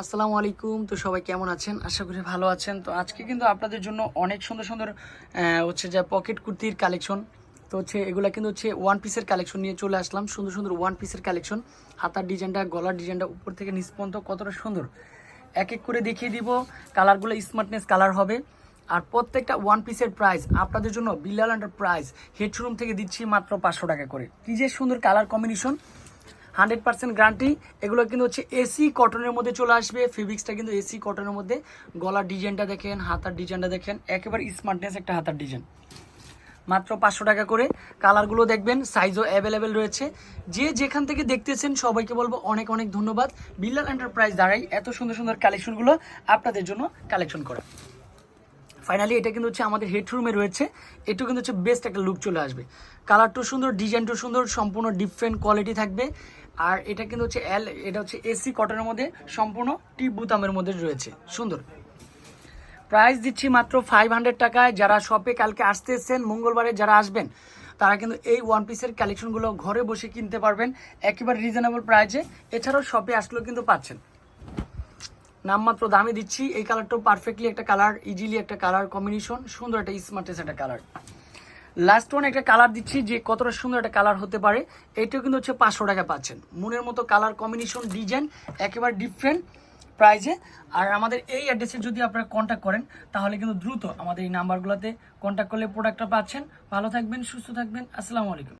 আসসালামু আলাইকুম। তো সবাই কেমন আছেন? আশা করি ভালো আছেন। তো আজকে কিন্তু আপনাদের জন্য অনেক সুন্দর সুন্দর হচ্ছে যে পকেট কুর্তির কালেকশন তো হচ্ছে এগুলো কিন্তু হচ্ছে ওয়ান পিসের কালেকশন নিয়ে চলে আসলাম। সুন্দর সুন্দর ওয়ান পিসের কালেকশন হাতার ডিজাইনটা, গলার ডিজাইনটা উপর থেকে নিচ পর্যন্ত কতটা সুন্দর। এক এক করে দেখিয়ে দিব। কালারগুলো স্মার্টনেস কালার হবে। আর প্রত্যেকটা ওয়ান পিসের প্রাইস আপনাদের জন্য Billal under price head showroom থেকে দিচ্ছি মাত্র পাঁচশো টাকা করে। কি যে সুন্দর colour combination hundred percent guarantee. এগুলো কিন্তু হচ্ছে এসি কটনের মধ্যে চলে আসবে। ফেব্রিক্সটা কিন্তু এসি কটনের মধ্যে। গলার ডিজাইনটা দেখেন, হাতার ডিজাইনটা দেখেন, একেবারে স্মার্টনেস একটা হাতার ডিজাইন। মাত্র পাঁচশো টাকা করে। কালারগুলো দেখবেন সাইজও অ্যাভেলেবেল রয়েছে। যে যেখান থেকে দেখতেছেন, সবাইকে বলব অনেক অনেক ধন্যবাদ। বিল্লাল এন্টারপ্রাইজ দ্বারাই এত সুন্দর সুন্দর কালেকশনগুলো আপনাদের জন্য কালেকশন করা। ফাইনালি এটা কিন্তু হচ্ছে আমাদের হেডরুমে রয়েছে। এটা কিন্তু হচ্ছে বেস্ট একটা লুক চলে আসবে। কালারটাও সুন্দর ডিজাইনটাও সুন্দর, সম্পূর্ণ ডিফারেন্ট কোয়ালিটি থাকবে। আর এটা কিন্তু হচ্ছে এল এটা হচ্ছে এসি কটনের মধ্যে, সম্পূর্ণ টিপ বুতামের মধ্যে রয়েছে। সুন্দর। প্রাইস দিচ্ছি মাত্র ফাইভ হান্ড্রেড টাকায়। যারা শপে কালকে আসতে এসছেন, মঙ্গলবারে যারা আসবেন, তারা কিন্তু এই ওয়ান পিসের কালেকশনগুলো ঘরে বসে কিনতে পারবেন। একেবারে রিজনেবল প্রাইসে এছাড়াও শপে আসলেও কিন্তু পাচ্ছেন। নামমাত্র দামে দিচ্ছি। এই কালারটাও পারফেক্টলি একটা কালার ইজিলি একটা কালার কম্বিনেশন সুন্দর একটা স্মার্টেস একটা কালার লাস্ট ওয়ান একটা কালার দিচ্ছি যে কতটা সুন্দর একটা কালার হতে পারে। এটাও কিন্তু হচ্ছে পাঁচশো টাকা পাচ্ছেন। মনের মতো কালার কম্বিনেশন ডিজাইন একেবারে ডিফারেন্ট প্রাইজে আর আমাদের এই অ্যাড্রেসে যদি আপনারা কন্ট্যাক্ট করেন, তাহলে কিন্তু দ্রুত আমাদের এই নাম্বারগুলোতে কন্ট্যাক্ট করলে প্রোডাক্টটা পাচ্ছেন। ভালো থাকবেন, সুস্থ থাকবেন। আসসালামু আলাইকুম।